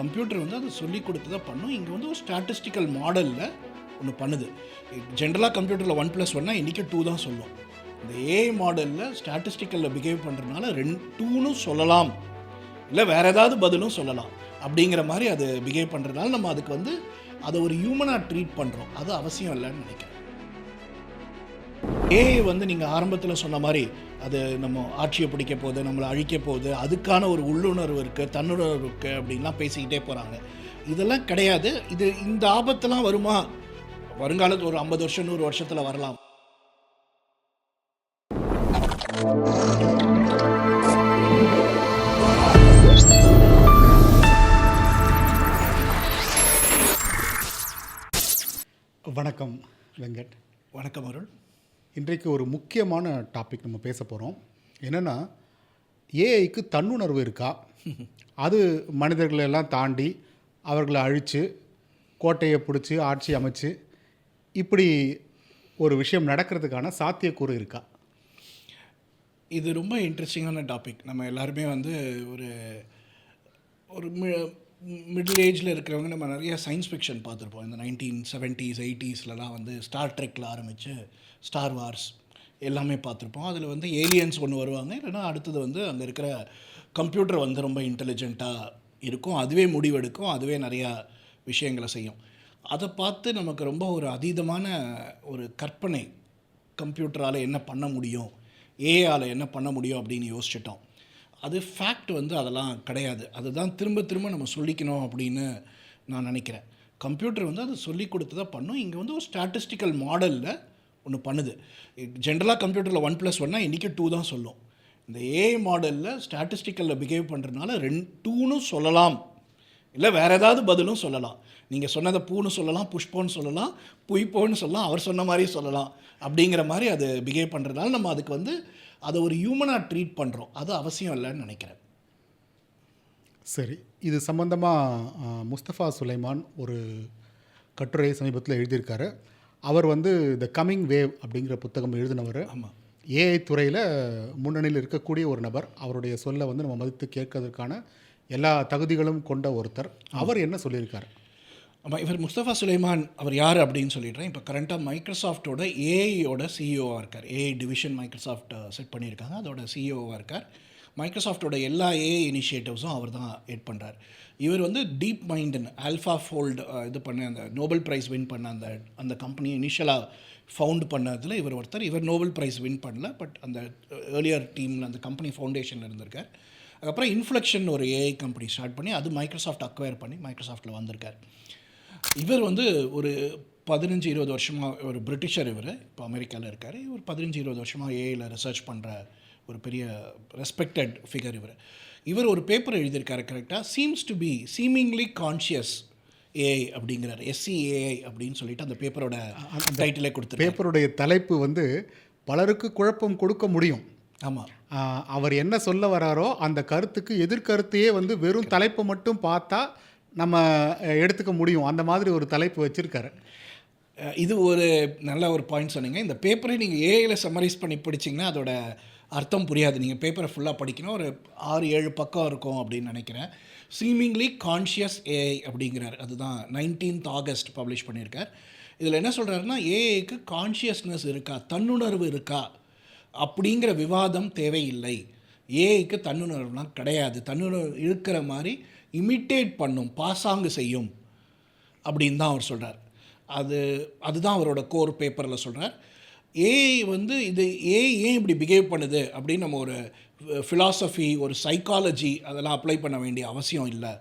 Computer வந்து அதை சொல்லி கொடுத்து தான் பண்ணும். இங்கே வந்து ஒரு ஸ்டாட்டிஸ்டிக்கல் மாடலில் ஒன்று பண்ணுது. ஜென்ரலாக கம்ப்யூட்டரில் ஒன் ப்ளஸ் ஒன்னா இன்றைக்கி டூ தான் சொல்லும். இந்த ஏஐ மாடலில் ஸ்டாட்டிஸ்டிக்கலில் பிஹேவ் பண்ணுறதுனால ரெண்டு டூன்னு சொல்லலாம். இல்லை வேறு ஏதாவது பதிலும் சொல்லலாம். அப்படிங்கிற மாதிரி அது பிஹேவ் பண்ணுறதுனால நம்ம அதுக்கு வந்து அதை ஒரு ஹியூமனாக ட்ரீட் பண்ணுறோம் அது அவசியம் இல்லைன்னு நினைக்கிறேன். ஏஐ வந்து நீங்கள் ஆரம்பத்தில் சொன்ன மாதிரி அது நம்ம ஆட்சியை பிடிக்க போகுது நம்மளை அழிக்க போகுது அதுக்கான ஒரு உள்ளுணர்வு இருக்குது தன்னுணர்வு இருக்குது அப்படின்லாம் பேசிக்கிட்டே போகிறாங்க இதெல்லாம் கிடையாது. இது இந்த ஆபத்தெல்லாம் வருமா? வருங்காலத்து ஒரு ஐம்பது வருஷம் நூறு வருஷத்தில் வரலாம். வணக்கம் வெங்கட். வணக்கம் அருள். இன்றைக்கு ஒரு முக்கியமான டாபிக் நம்ம பேச போகிறோம் என்னென்னா ஏஐக்கு தன்னுணர்வு இருக்கா? அது மனிதர்களை எல்லாம் தாண்டி அவர்களை அழித்து கோட்டையை பிடிச்சி ஆட்சி அமைச்சு இப்படி ஒரு விஷயம் நடக்கிறதுக்கான சாத்தியக்கூறு இருக்கா? இது ரொம்ப இன்ட்ரெஸ்டிங்கான டாபிக் நம்ம எல்லாருமே வந்து ஒரு ஒரு மிடில் ஏஜில் இருக்கிறவங்க நம்ம நிறைய சயின்ஸ் ஃபிக்ஷன் பார்த்துருப்போம். இந்த நைன்டீன் செவன்ட்டீஸ் எயிட்டிஸ்லலாம் வந்து ஸ்டார் ட்ரெக்கில் ஆரம்பித்து ஸ்டார் வார்ஸ் எல்லாமே பார்த்துருப்போம். அதில் வந்து ஏலியன்ஸ் ஒன்று வருவாங்க. இல்லைனா அடுத்தது வந்து அங்கே இருக்கிற கம்ப்யூட்டர் வந்து ரொம்ப இன்டெலிஜென்ட்டாக இருக்கும். அதுவே முடிவெடுக்கும். அதுவே நிறையா விஷயங்களை செய்யும். அதை பார்த்து நமக்கு ரொம்ப ஒரு அதீதமான ஒரு கற்பனை கம்ப்யூட்டரால் என்ன பண்ண முடியும்? ஏஆல் என்ன பண்ண முடியும் அப்படின்னு யோசிச்சிட்டோம். அது ஃபேக்ட் வந்து அதெல்லாம் கிடையாது. அதுதான் திரும்ப திரும்ப நம்ம சொல்லிக்கணும் அப்படின்னு நான் நினைக்கிறேன். கம்ப்யூட்டர் வந்து அது சொல்லி கொடுத்து தான் பண்ணும். இங்கே வந்து ஒரு ஸ்டாட்டிஸ்டிக்கல் மாடலில் ஒன்று பண்ணுது. ஜென்ரலாக கம்ப்யூட்டரில் ஒன் ப்ளஸ் ஒன்னா இன்றைக்கி டூ தான் சொல்லும். இந்த ஏஐ மாடலில் ஸ்டாட்டிஸ்டிக்கலில் பிஹேவ் பண்ணுறதுனால ரெண்டு டூன்னு சொல்லலாம். இல்லை வேறு ஏதாவது பதிலும் சொல்லலாம். நீங்கள் சொன்னதை பூன்னு சொல்லலாம் புஷ்போன்னு சொல்லலாம் புய்போன்னு சொல்லலாம் அவர் சொன்ன மாதிரி சொல்லலாம். அப்படிங்கிற மாதிரி அது பிஹேவ் பண்ணுறதுனால நம்ம அதுக்கு வந்து அதை ஒரு ஹியூமனாக ட்ரீட் பண்ணுறோம் அது அவசியம் இல்லைன்னு நினைக்கிறேன். சரி. இது சம்பந்தமாக முஸ்தபா சுலைமான் ஒரு கட்டுரை சமீபத்தில் எழுதியிருக்காரு. அவர் வந்து த கமிங் வேவ் அப்படிங்கிற புத்தகம் எழுதினவர். ஆமாம் ஏஐ துறையில் முன்னணியில் இருக்கக்கூடிய ஒரு நபர். அவருடைய சொல்லை வந்து நம்ம மதித்து கேட்கறதுக்கான எல்லா தகுதிகளும் கொண்ட ஒருத்தர். அவர் என்ன சொல்லியிருக்காரு? ஆமாம் இவர் முஸ்தபா சுலைமான் அவர் யார் அப்படின்னு சொல்லிடுறேன். இப்போ கரண்ட்டாக மைக்ரோசாஃப்டோட ஏஐயோட சிஇஓவாக இருக்கார். ஏஐ டிவிஷன் மைக்ரோசாஃப்ட் செட் பண்ணியிருக்காங்க. அதோட சிஇஓவாக இருக்கார். மைக்ரோசாஃப்டோட எல்லா ஏஐ இனிஷியேட்டிவ்ஸும் அவர் தான் எட் பண்ணுறார் இவர் வந்து டீப் மைண்டன் ஆல்ஃபா ஃபோல்டு இது பண்ண அந்த நோபல் ப்ரைஸ் வின் பண்ண அந்த அந்த கம்பெனி இனிஷியலாக ஃபவுண்ட் பண்ணதில் இவர் ஒருத்தர். இவர் நோபல் ப்ரைஸ் வின் பண்ணல பட் அந்த ஏர்லியர் டீமில் அந்த கம்பெனி ஃபவுண்டேஷனில் இருந்திருக்கார். அதுக்கப்புறம் இன்ஃப்ளெக்ஷன் ஒரு ஏஐ கம்பெனி ஸ்டார்ட் பண்ணி அது மைக்ரோசாஃப்ட் அக்வயர் பண்ணி மைக்ரோசாஃப்ட்டில் வந்திருக்கார். இவர் வந்து ஒரு பதினஞ்சு இருபது வருஷமாக ஒரு பிரிட்டிஷர் இவர் இப்போ அமெரிக்காவில் இருக்கார். இவர் பதினஞ்சு இருபது வருஷமாக ஏஐயில் ரிசர்ச் பண்ணுற ஒரு பெரிய ரெஸ்பெக்டட் ஃபிகர் இவர். இவர் ஒரு பேப்பர் எழுதியிருக்காரு கரெக்டாக seems to be seemingly conscious AI அப்படிங்கிறார். எஸ்சிஏஐ அப்படின்னு சொல்லிட்டு அந்த பேப்பரோட டைட்டிலே கொடுத்துருக்காரு. பேப்பருடைய தலைப்பு வந்து பலருக்கு குழப்பம் கொடுக்க முடியும். ஆமாம் அவர் என்ன சொல்ல வராரோ அந்த கருத்துக்கு எதிர்கருத்தையே வந்து வெறும் தலைப்பை மட்டும் பார்த்தா நம்ம எடுத்துக்க முடியும். அந்த மாதிரி ஒரு தலைப்பு வச்சுருக்காரு. இது ஒரு நல்ல ஒரு பாயிண்ட் சொன்னீங்க. இந்த பேப்பரை நீங்கள் ஏஐயில் சம்மரைஸ் பண்ணி படிச்சிங்கன்னா அதோட அர்த்தம் புரியாது. நீங்கள் பேப்பரை ஃபுல்லாக படிக்கணும். ஒரு ஆறு ஏழு பக்கம் இருக்கும் அப்படின்னு நினைக்கிறேன். சீமிங்லி கான்ஷியஸ் ஏஐ அப்படிங்கிறார். அதுதான் நைன்டீன்த் ஆகஸ்ட் பப்ளிஷ் பண்ணியிருக்கார். இதில் என்ன சொல்கிறாருன்னா ஏஐக்கு கான்ஷியஸ்னஸ் இருக்கா? தன்னுணர்வு இருக்கா? அப்படிங்கிற விவாதம் தேவையில்லை. ஏஐக்கு தன்னுணர்வுலாம் கிடையாது. தன்னுணர்வு இருக்கிற மாதிரி இமிட்டேட் பண்ணும் பாசாங்கு செய்யும் அப்படின்னு தான் அவர் சொல்கிறார் அது அதுதான் அவரோட கோர் பேப்பரில் சொல்கிறார் ஏஐ வந்து இது ஏஐ ஏன் இப்படி பிஹேவ் பண்ணுது அப்படின்னு நம்ம ஒரு ஃபிலாசபி ஒரு சைக்காலஜி அதெல்லாம் அப்ளை பண்ண வேண்டிய அவசியம் இல்லை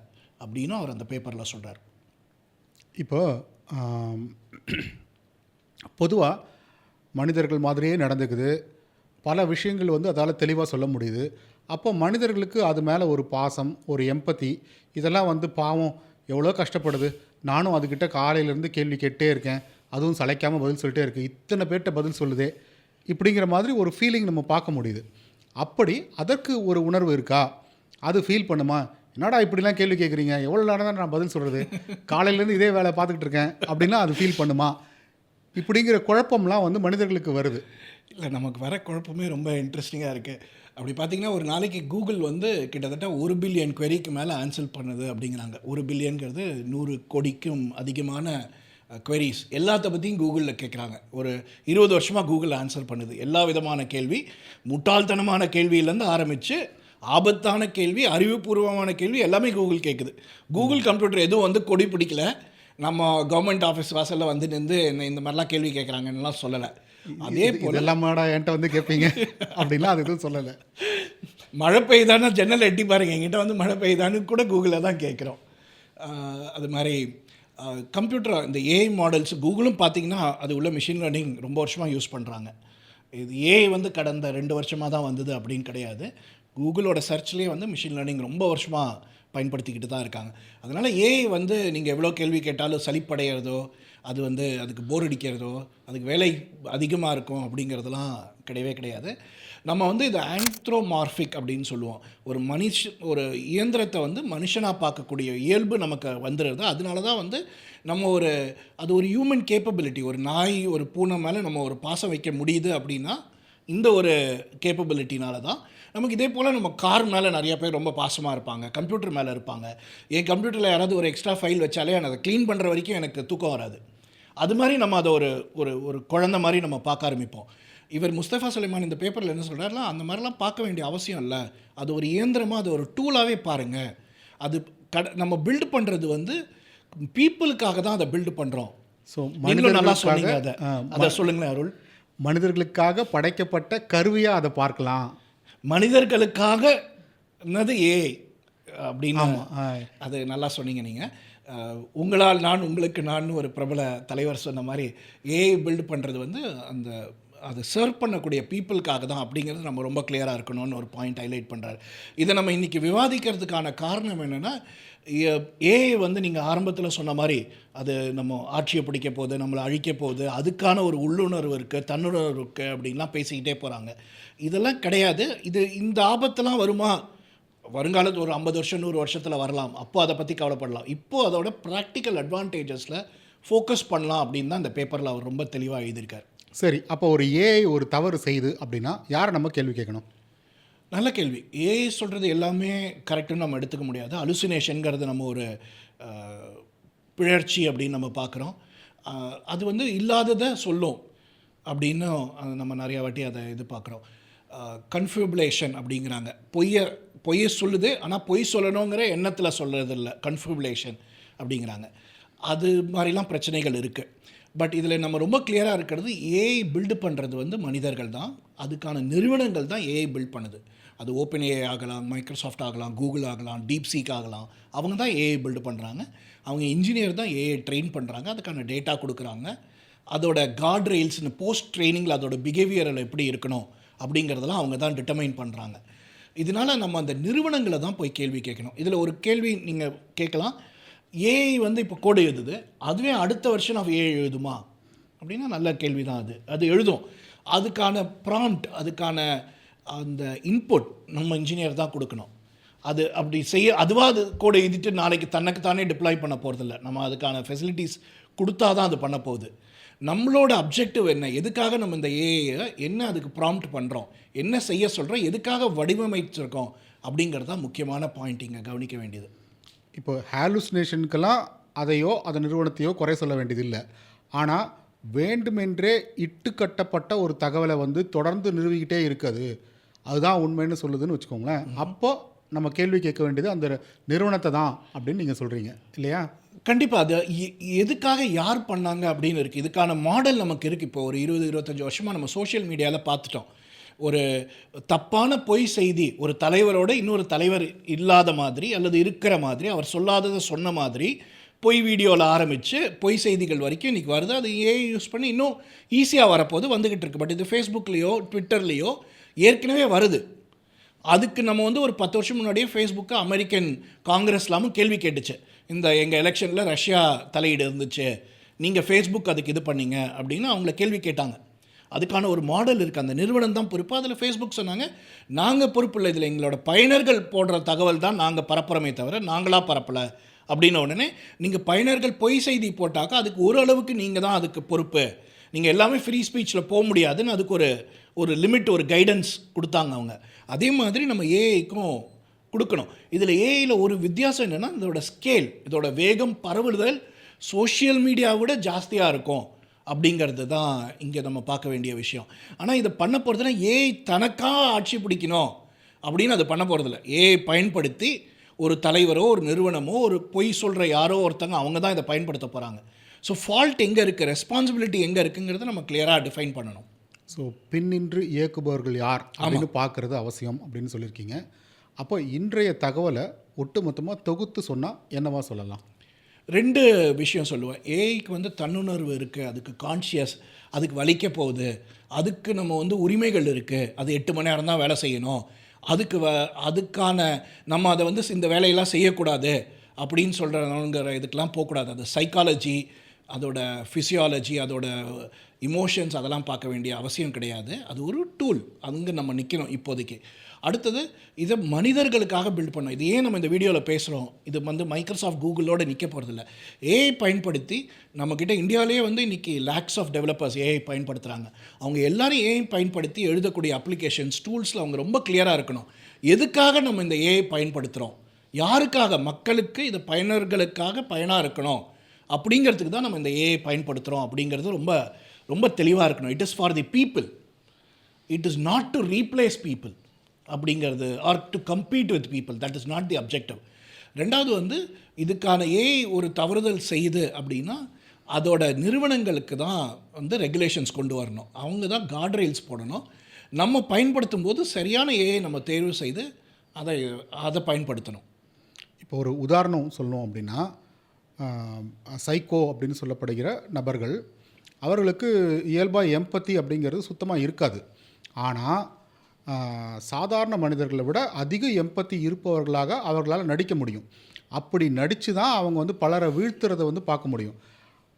அப்படின்னு அவர் அந்த பேப்பரில் சொல்கிறார் இப்போ பொதுவாக மனிதர்கள் மாதிரியே நடந்துக்குது. பல விஷயங்கள் வந்து அதால் தெளிவாக சொல்ல முடியுது. அப்போ மனிதர்களுக்கு அது மேலே ஒரு பாசம் ஒரு எம்பத்தி இதெல்லாம் வந்து பாவம் எவ்வளோ கஷ்டப்படுது. நானும் அதுக்கிட்ட காலையிலேருந்து கேள்வி கேட்டே இருக்கேன். அதுவும் சளைக்காமல் பதில் சொல்லிட்டே இருக்குது இத்தனை பேர்கிட்ட பதில் சொல்லுதே. இப்படிங்கிற மாதிரி ஒரு ஃபீலிங் நம்ம பார்க்க முடியுது. அப்படி அதற்கு ஒரு உணர்வு இருக்கா? அது ஃபீல் பண்ணுமா? என்னடா இப்படிலாம் கேள்வி கேட்குறீங்க எவ்வளோ நேரம் தான் நான் பதில் சொல்கிறது காலையிலேருந்து இதே வேலை பார்த்துக்கிட்டு இருக்கேன். அப்படின்னா அது ஃபீல் பண்ணுமா? இப்படிங்கிற குழப்பம்லாம் வந்து மனிதர்களுக்கு வருது. இல்லை நமக்கு வர குழப்பமே ரொம்ப இன்ட்ரெஸ்டிங்காக இருக்குது அப்படி பார்த்தீங்கன்னா ஒரு நாளைக்கு கூகுள் வந்து கிட்டத்தட்ட ஒரு பில்லியன் queryக்கு மேலே ஆன்சர் பண்ணுது அப்படிங்கிறாங்க. ஒரு பில்லியன்கிறது நூறு கோடிக்கும் அதிகமான queries. எல்லாத்த பற்றியும் கூகுளில் கேட்குறாங்க ஒரு இருபது வருஷமாக கூகுள் ஆன்சர் பண்ணுது. எல்லா விதமான கேள்வி முட்டாள்தனமான கேள்வியிலேருந்து ஆரம்பித்து ஆபத்தான கேள்வி அறிவுபூர்வமான கேள்வி எல்லாமே கூகுள் கேட்குது கூகுள் கம்ப்யூட்டர் எதுவும் வந்து கொடி பிடிக்கல. நம்ம கவர்மெண்ட் ஆஃபீஸ் வாசலில் வந்து நின்று இந்த மாதிரிலாம் கேள்வி கேட்குறாங்கன்னுலாம் சொல்லலை. அதே இது- இதெல்லாம் மேடா என்கிட்ட வந்து கேட்பீங்க அப்படின்லாம் அது எதுவும் சொல்லலை. மழை பெய்யுதானா ஜன்னல் எட்டி பாருங்க. எங்கிட்ட வந்து மழை பெய்யுதான்னு கூட கூகுளில் தான் கேட்குறோம். அது மாதிரி கம்ப்யூட்டர் இந்த ஏஐ மாடல்ஸ் கூகுளும் பார்த்தீங்கன்னா அது உள்ள மிஷின் லேர்னிங் ரொம்ப வருஷமாக யூஸ் பண்ணுறாங்க இது ஏஐ வந்து கடந்த ரெண்டு வருஷமாக தான் வந்தது அப்படின்னு கிடையாது. கூகுளோட சர்ச்லேயே வந்து மிஷின் லேர்னிங் ரொம்ப வருஷமாக பயன்படுத்திக்கிட்டு தான் இருக்காங்க. அதனால் ஏஐ வந்து நீங்கள் எவ்வளோ கேள்வி கேட்டாலும் சலிப்படைகிறதோ அது வந்து அதுக்கு போர் அடிக்கிறதோ அதுக்கு வேலை அதிகமாக இருக்கும் அப்படிங்கிறதெல்லாம் கிடையவே கிடையாது. நம்ம வந்து இது ஆந்த்ரோமார்ஃபிக் அப்படின்னு சொல்லுவோம். ஒரு மனுஷ ஒரு இயந்திரத்தை வந்து மனுஷனாக பார்க்கக்கூடிய இயல்பு நமக்கு வந்துடுது அதனால தான் வந்து நம்ம ஒரு அது ஒரு ஹியூமன் கேப்பபிலிட்டி ஒரு நாய் ஒரு பூனை மேலே நம்ம ஒரு பாசம் வைக்க முடியுது அப்படின்னா இந்த ஒரு கேப்பபிலிட்டினால தான் நமக்கு இதே போல் நம்ம கார் மேலே நிறைய பேர் ரொம்ப பாசமாக இருப்பாங்க. கம்ப்யூட்டர் மேலே இருப்பாங்க. என் கம்ப்யூட்டரில் யாராவது ஒரு எக்ஸ்ட்ரா ஃபைல் வச்சாலே அதை க்ளீன் பண்ணுற வரைக்கும் எனக்கு தூக்கம் வராது. அது மாதிரி நம்ம அதை ஒரு ஒரு ஒரு குழந்த மாதிரி நம்ம பார்க்க ஆரம்பிப்போம். இவர் முஸ்தஃபா சுலைமான் இந்த பேப்பரில் என்ன சொல்கிறாருல அந்த மாதிரிலாம் பார்க்க வேண்டிய அவசியம் இல்லை. அது ஒரு இயந்திரமாக அது ஒரு டூலாகவே பாருங்கள் அது கட நம்ம பில்டு பண்ணுறது வந்து பீப்புளுக்காக தான் அதை பில்டு பண்ணுறோம் ஸோ நீங்களும் நல்லா சொன்னீங்க அதை. அதை சொல்லுங்களேன் அருள். மனிதர்களுக்காக படைக்கப்பட்ட கருவியாக அதை பார்க்கலாம். மனிதர்களுக்காக என்னது ஏ அப்படின்னு. அது நல்லா சொன்னீங்க நீங்கள் உங்களால் நான் உங்களுக்கு நான் ஒரு பிரபல தலைவர் சொன்ன மாதிரி ஏஐ பில்டு பண்ணுறது வந்து அந்த அது சர்வ் பண்ணக்கூடிய பீப்புளுக்காக தான் அப்படிங்கிறது நம்ம ரொம்ப கிளியராக இருக்கணும்னு ஒரு பாயிண்ட் ஹைலைட் பண்ணுறாரு இதை நம்ம இன்றைக்கி விவாதிக்கிறதுக்கான காரணம் என்னென்னா ஏஐ வந்து நீங்கள் ஆரம்பத்தில் சொன்ன மாதிரி அது நம்ம ஆட்சியை பிடிக்க போகுது நம்மளை அழிக்க போகுது அதுக்கான ஒரு உள்ளுணர்வு இருக்குது தன்னுணர்வு இருக்குது அப்படின்லாம் பேசிக்கிட்டே போகிறாங்க இதெல்லாம் கிடையாது. இது இந்த ஆபத்தெல்லாம் வருமா? வருங்காலத்து ஒரு ஐம்பது வருஷம் நூறு வருஷத்தில் வரலாம். அப்போ அதை பற்றி கவலைப்படலாம். இப்போது அதோட ப்ராக்டிக்கல் அட்வான்டேஜஸில் ஃபோக்கஸ் பண்ணலாம் அப்படின்னு தான் இந்த பேப்பரில் அவர் ரொம்ப தெளிவாக எழுதியிருக்கார். சரி அப்போ ஒரு ஏஐ ஒரு தவறு செய்து அப்படின்னா யாரை நம்ம கேள்வி கேட்கணும்? நல்ல கேள்வி. ஏஐ சொல்கிறது எல்லாமே கரெக்டுன்னு நம்ம எடுத்துக்க முடியாது. அலுசினேஷனுங்கிறது நம்ம ஒரு பிழற்சி அப்படின்னு நம்ம பார்க்குறோம். அது வந்து இல்லாததை சொல்லும் அப்படின்னு நம்ம நிறையா வாட்டி அதை இது பார்க்குறோம். கன்ஃபியூபிளேஷன் அப்படிங்கிறாங்க. பொய்யை பொய்யை சொல்லுது ஆனால் பொய் சொல்லணுங்கிற எண்ணத்தில் சொல்கிறது இல்லை கன்ஃபியூபிளேஷன் அப்படிங்கிறாங்க. அது மாதிரிலாம் பிரச்சனைகள் இருக்குது பட் இதில் நம்ம ரொம்ப கிளியராக இருக்கிறது ஏஐ பில்டு பண்ணுறது வந்து மனிதர்கள் தான். அதுக்கான நிறுவனங்கள் தான் ஏஐ பில்ட் பண்ணுது. அது ஓப்பன் ஏஐ ஆகலாம் மைக்ரோசாஃப்ட் ஆகலாம் கூகுள் ஆகலாம் டீப்சீக் ஆகலாம். அவங்க தான் ஏஐ பில்டு பண்ணுறாங்க அவங்க இன்ஜினியர் தான் ஏஐ ட்ரெயின் பண்ணுறாங்க அதுக்கான டேட்டா கொடுக்குறாங்க. அதோட கார்ட் ரெயில்ஸ்னு போஸ்ட் ட்ரைனிங்கில் அதோட பிஹேவியரில் எப்படி இருக்கணும் அப்படிங்கிறதெல்லாம் அவங்க தான் டிட்டர்மைன் பண்ணுறாங்க இதனால் நம்ம அந்த நிறுவனங்களை தான் போய் கேள்வி கேட்கணும். இதில் ஒரு கேள்வி நீங்கள் கேட்கலாம். ஏஐ வந்து இப்போ கோடு எழுதுது. அதுவே அடுத்த வருஷன் ஆஃப் ஏஐ எழுதுமா? அப்படின்னா நல்ல கேள்வி தான் அது. அது எழுதும். அதுக்கான ப்ராம்ப்ட் அதுக்கான அந்த இன்புட் நம்ம இன்ஜினியர் தான் கொடுக்கணும். அது அப்படி செய்ய அதுவாக அது கோடை எழுதிட்டு நாளைக்கு தனக்குத்தானே டிப்ளாய் பண்ண போகிறதில்ல நம்ம அதுக்கான ஃபெசிலிட்டிஸ் கொடுத்தா தான் அது பண்ண போகுது. நம்மளோட அப்ஜெக்டிவ் என்ன? எதுக்காக நம்ம இந்த ஏஐயை என்ன அதுக்கு ப்ராம்ப்ட் பண்ணுறோம் என்ன செய்ய சொல்கிறோம் எதுக்காக வடிவமைச்சிருக்கோம்? அப்படிங்கிறது தான் முக்கியமான பாயிண்ட் இங்கே கவனிக்க வேண்டியது. இப்போ ஹாலுசினேஷனுக்கெல்லாம் அதையோ அந்த நிறுவனத்தையோ குறை சொல்ல வேண்டியதில்லை. ஆனால் வேண்டுமென்றே இட்டு கட்டப்பட்ட ஒரு தகவலை வந்து தொடர்ந்து நிறுவிக்கிட்டே இருக்குது. அதுதான் உண்மைன்னு சொல்லுதுன்னு வச்சுக்கோங்களேன். அப்போ நம்ம கேள்வி கேட்க வேண்டியது அந்த நிறுவனத்தை தான் அப்படின்னு நீங்கள் சொல்கிறீங்க இல்லையா? கண்டிப்பாக அது எதுக்காக யார் பண்ணாங்க அப்படின்னு இருக்குது இதுக்கான மாடல் நமக்கு இருக்குது இப்போ ஒரு இருபது இருபத்தஞ்சி வருஷமாக நம்ம சோஷியல் மீடியாவில் பார்த்துட்டோம். ஒரு தப்பான பொய் செய்தி ஒரு தலைவரோட இன்னொரு தலைவர் இல்லாத மாதிரி அல்லது இருக்கிற மாதிரி அவர் சொல்லாததை சொன்ன மாதிரி பொய் வீடியோவில் ஆரம்பித்து பொய் செய்திகள் வரைக்கும் இன்றைக்கி வருது. அது ஏஐ யூஸ் பண்ணி இன்னும் ஈஸியாக வரப்போது வந்துக்கிட்டு இருக்கு. பட் இது ஃபேஸ்புக்லேயோ ட்விட்டர்லேயோ ஏற்கனவே வருது. அதுக்கு நம்ம வந்து ஒரு பத்து வருஷம் முன்னாடியே ஃபேஸ்புக்கு அமெரிக்கன் காங்கிரஸ்லாமும் கேள்வி கேட்டுச்சு. இந்த எங்கள் எலெக்ஷனில் ரஷ்யா தலையீடு இருந்துச்சு. நீங்கள் ஃபேஸ்புக் அதுக்கு இது பண்ணீங்க அப்படின்னு அவங்கள கேள்வி கேட்டாங்க. அதுக்கான ஒரு மாடல் இருக்குது அந்த நிறுவனம் தான் பொறுப்பு. அதில் ஃபேஸ்புக் சொன்னாங்க நாங்கள் பொறுப்பு இல்லை. இதில் எங்களோட பயனர்கள் போடுற தகவல் தான் நாங்கள் பரப்புறமே தவிர நாங்களாக பரப்பலை. அப்படின்ன உடனே நீங்கள் பயனர்கள் பொய் செய்தி போட்டாக்கா அதுக்கு ஓரளவுக்கு நீங்கள் தான் அதுக்கு பொறுப்பு. நீங்கள் எல்லாமே ஃப்ரீ ஸ்பீச்சில் போக முடியாதுன்னு அதுக்கு ஒரு ஒரு லிமிட் ஒரு கைடன்ஸ் கொடுத்தாங்க அவங்க. அதே மாதிரி நம்ம ஏஐக்கும் கொடுக்கணும். இதில் ஏஐயில் ஒரு வித்தியாசம் என்னென்னா இதோட ஸ்கேல் இதோட வேகம் பரவுதல் சோஷியல் மீடியாவை விட ஜாஸ்தியாக இருக்கும். அப்படிங்கிறது தான் இங்கே நம்ம பார்க்க வேண்டிய விஷயம். ஆனால் இதை பண்ண போகிறதுனா ஏஐ தனக்காக ஆட்சி பிடிக்கணும் அப்படின்னு அது பண்ண போகிறதில்ல ஏஐ பயன்படுத்தி ஒரு தலைவரோ ஒரு நிறுவனமோ ஒரு பொய் சொல்கிற யாரோ ஒருத்தங்க அவங்க தான் இதை பயன்படுத்த போகிறாங்க ஸோ ஃபால்ட் எங்கே இருக்குது ரெஸ்பான்சிபிலிட்டி எங்கே இருக்குங்கிறத நம்ம கிளியராக டிஃபைன் பண்ணணும். ஸோ பின்னின்று இயக்குபவர்கள் யார் அப்படின்னு பார்க்கறது அவசியம் அப்படின்னு சொல்லியிருக்கீங்க. அப்போ இன்றைய தகவலை ஒட்டுமொத்தமாக தொகுத்து சொன்னால் என்னவா சொல்லலாம்? ரெண்டு விஷயம் சொல்லுவேன். ஏஐக்கு வந்து தன்னுணர்வு இருக்குது அதுக்கு கான்ஷியஸ் அதுக்கு வலிக்க போகுது அதுக்கு நம்ம வந்து உரிமைகள் இருக்குது அது எட்டு மணி நேரம் தான் வேலை செய்யணும் அதுக்கு வ அதுக்கான நம்ம அதை வந்து இந்த வேலையெல்லாம் செய்யக்கூடாது அப்படின்னு சொல்கிறவங்கிற இதுக்கெலாம் போகக்கூடாது. அது சைக்காலஜி அதோட ஃபிசியாலஜி அதோட இமோஷன்ஸ் அதெல்லாம் பார்க்க வேண்டிய அவசியம் கிடையாது. அது ஒரு டூல் அங்கே நம்ம நிற்கணும் இப்போதைக்கு. அடுத்தது இதை மனிதர்களுக்காக பில்ட் பண்ணோம் இது ஏன் நம்ம இந்த வீடியோவில் பேசுகிறோம் இது வந்து மைக்ரோசாஃப்ட் கூகுளோட நிற்க போகிறதில்ல ஏஐ பயன்படுத்தி நம்மக்கிட்ட இந்தியாவிலேயே வந்து இன்றைக்கி லேக்ஸ் ஆஃப் டெவலப்பர்ஸ் ஏஐ பயன்படுத்துகிறாங்க அவங்க எல்லாரும் ஏஐ பயன்படுத்தி எழுதக்கூடிய அப்ளிகேஷன்ஸ் டூல்ஸில் அவங்க ரொம்ப கிளியராக இருக்கணும். எதுக்காக நம்ம இந்த ஏஐ பயன்படுத்துகிறோம் யாருக்காக? மக்களுக்கு இது பயனர்களுக்காக பயனாக இருக்கணும். அப்படிங்கிறதுக்கு தான் நம்ம இந்த ஏஐ பயன்படுத்துகிறோம் அப்படிங்கிறது ரொம்ப ரொம்ப தெளிவாக இருக்கணும். It is for the people it is not to replace people அப்படிங்கிறது or to compete with people that is not the objective ரெண்டாவது வந்து இதுக்கான ஏஐ ஒரு தவறுதல் செய்யுது அப்படின்னா அதோட நிறுவனங்களுக்கு தான் வந்து ரெகுலேஷன்ஸ் கொண்டு வரணும். அவங்க தான் காட் ரெயில்ஸ் போடணும். நம்ம பயன்படுத்தும் போது சரியான ஏஐ நம்ம தேர்வு செய்து அதை அதை பயன்படுத்தணும். இப்போ ஒரு உதாரணம் சொல்லணும் அப்படின்னா சைக்கோ அப்படின்னு சொல்லப்படுகிற நபர்கள் அவர்களுக்கு இயல்பாக எம்பத்தி அப்படிங்கிறது சுத்தமாக இருக்காது. ஆனால் சாதாரண மனிதர்களை விட அதிக எம்பத்தி இருப்பவர்களாக அவர்களால் நடிக்க முடியும். அப்படி நடித்து தான் அவங்க வந்து பலரை வீழ்த்துறதை வந்து பார்க்க முடியும்.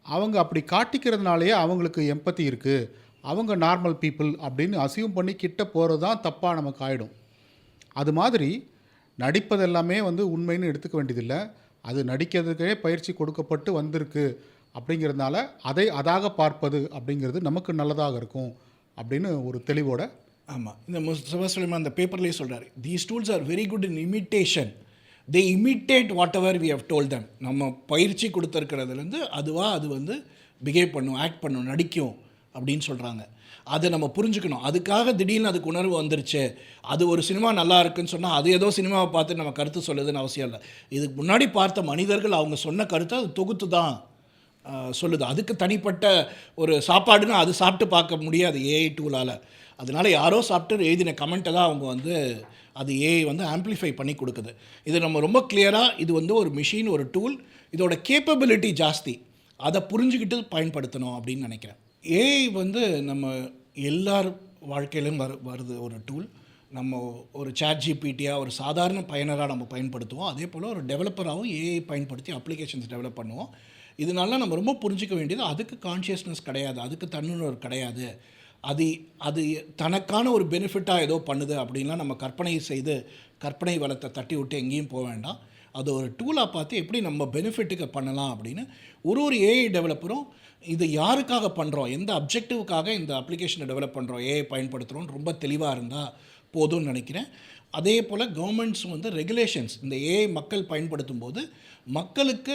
அவங்க அப்படி காட்டிக்கிறதுனாலேயே அவங்களுக்கு எம்பத்தி இருக்குது அவங்க நார்மல் பீப்புள் அப்படின்னு அசியூம் பண்ணி கிட்ட போகிறது தான் தப்பாக நமக்கு ஆகிடும் அது மாதிரி நடிப்பதெல்லாமே வந்து உண்மைன்னு எடுத்துக்க வேண்டியதில்லை. அது நடிக்கிறதுக்கே பயிற்சி கொடுக்கப்பட்டு வந்திருக்கு. அப்படிங்கிறதுனால அதை அதாக பார்ப்பது அப்படிங்கிறது நமக்கு நல்லதாக இருக்கும் அப்படின்னு ஒரு தெளிவோட ஆமாம் இந்த முஸ்தபா சுலைமான் அந்த பேப்பர்லேயே சொல்கிறார் these tools are very good in imitation they imitate whatever we have told them நம்ம பயிற்சி கொடுத்துருக்கிறதுலேருந்து அதுவாக அது வந்து பிஹேவ் பண்ணும் ஆக்ட் பண்ணும் நடிக்கும். அப்படின்னு சொல்கிறாங்க அதை நம்ம புரிஞ்சுக்கணும். அதுக்காக திடீர்னு அதுக்கு உணர்வு வந்துருச்சு. அது ஒரு சினிமா நல்லா இருக்குன்னு சொன்னால் அது ஏதோ சினிமாவை பார்த்து நம்ம கருத்து சொல்லுதுன்னு அவசியம் இல்லை. இதுக்கு முன்னாடி பார்த்த மனிதர்கள் அவங்க சொன்ன கருத்தை அது தொகுத்து தான் சொல்லுது. அதுக்கு தனிப்பட்ட ஒரு சாப்பாடுன்னு அது சாப்பிட்டு பார்க்க முடியாது ஏஐ டூலால் அதனால் யாரோ சாப்பிட்டு எழுதின கமெண்ட்டை தான் அவங்க வந்து அது ஏஐ வந்து ஆம்ப்ளிஃபை பண்ணி கொடுக்குது. இது நம்ம ரொம்ப கிளியராக இது வந்து ஒரு மிஷின் ஒரு டூல் இதோட கேப்பபிலிட்டி ஜாஸ்தி. அதை புரிஞ்சுக்கிட்டு பயன்படுத்தணும் அப்படின்னு நினைக்கிறேன். ஏஐ வந்து நம்ம எல்லார் வாழ்க்கையிலும் வரு வருது. ஒரு டூல் நம்ம ஒரு சேட் ஜிபிடியாக ஒரு சாதாரண பயனராக நம்ம பயன்படுத்துவோம். அதே போல் ஒரு டெவலப்பராகவும் ஏஐ பயன்படுத்தி அப்ளிகேஷன்ஸ் டெவலப் பண்ணுவோம். இதனால நம்ம ரொம்ப புரிஞ்சிக்க வேண்டியது அதுக்கு கான்ஷியஸ்னஸ் கிடையாது. அதுக்கு தன்னுணர்வு கிடையாது. அது அது தனக்கான ஒரு பெனிஃபிட்டாக ஏதோ பண்ணுது அப்படின்லாம் நம்ம கற்பனை செய்து கற்பனை வளத்தை தட்டி விட்டு எங்கேயும் போக வேண்டாம். அது ஒரு டூலாக பார்த்து எப்படி நம்ம பெனிஃபிட்டுக்கு பண்ணலாம் அப்படின்னு ஒரு ஒரு ஏஐ டெவலப்பரும் இது யாருக்காக பண்ணுறோம் எந்த அப்ஜெக்டிவ்க்காக இந்த அப்ளிகேஷனை டெவலப் பண்ணுறோம் ஏஐ பயன்படுத்துகிறோம் ரொம்ப தெளிவாக இருந்தால் போதும்னு நினைக்கிறேன். அதே போல் கவர்மெண்ட்ஸும் வந்து ரெகுலேஷன்ஸ் இந்த ஏஐ மக்கள் பயன்படுத்தும் போது மக்களுக்கு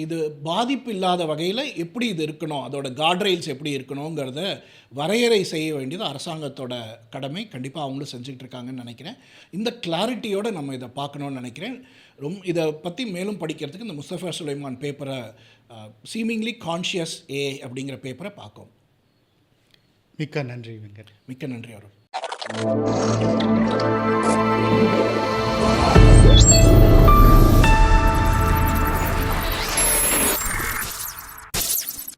இது பாதிப்பு இல்லாத வகையில் எப்படி இது இருக்கணும்? அதோட காட்ரெயில்ஸ் எப்படி இருக்கணுங்கிறத வரையறை செய்ய வேண்டியது அரசாங்கத்தோட கடமை. கண்டிப்பாக அவங்களும் செஞ்சுக்கிட்டு இருக்காங்கன்னு நினைக்கிறேன். இந்த கிளாரிட்டியோடு நம்ம இதை பார்க்கணுன்னு நினைக்கிறேன். ரொம் இதை பற்றி மேலும் படிக்கிறதுக்கு இந்த முஸ்தஃபா சுலைமான் பேப்பரை சீமிங்லி கான்ஷியஸ் ஏ அப்படிங்கிற பேப்பரை பார்க்கும். மிக்க நன்றி வெங்கட். மிக்க நன்றி அருள்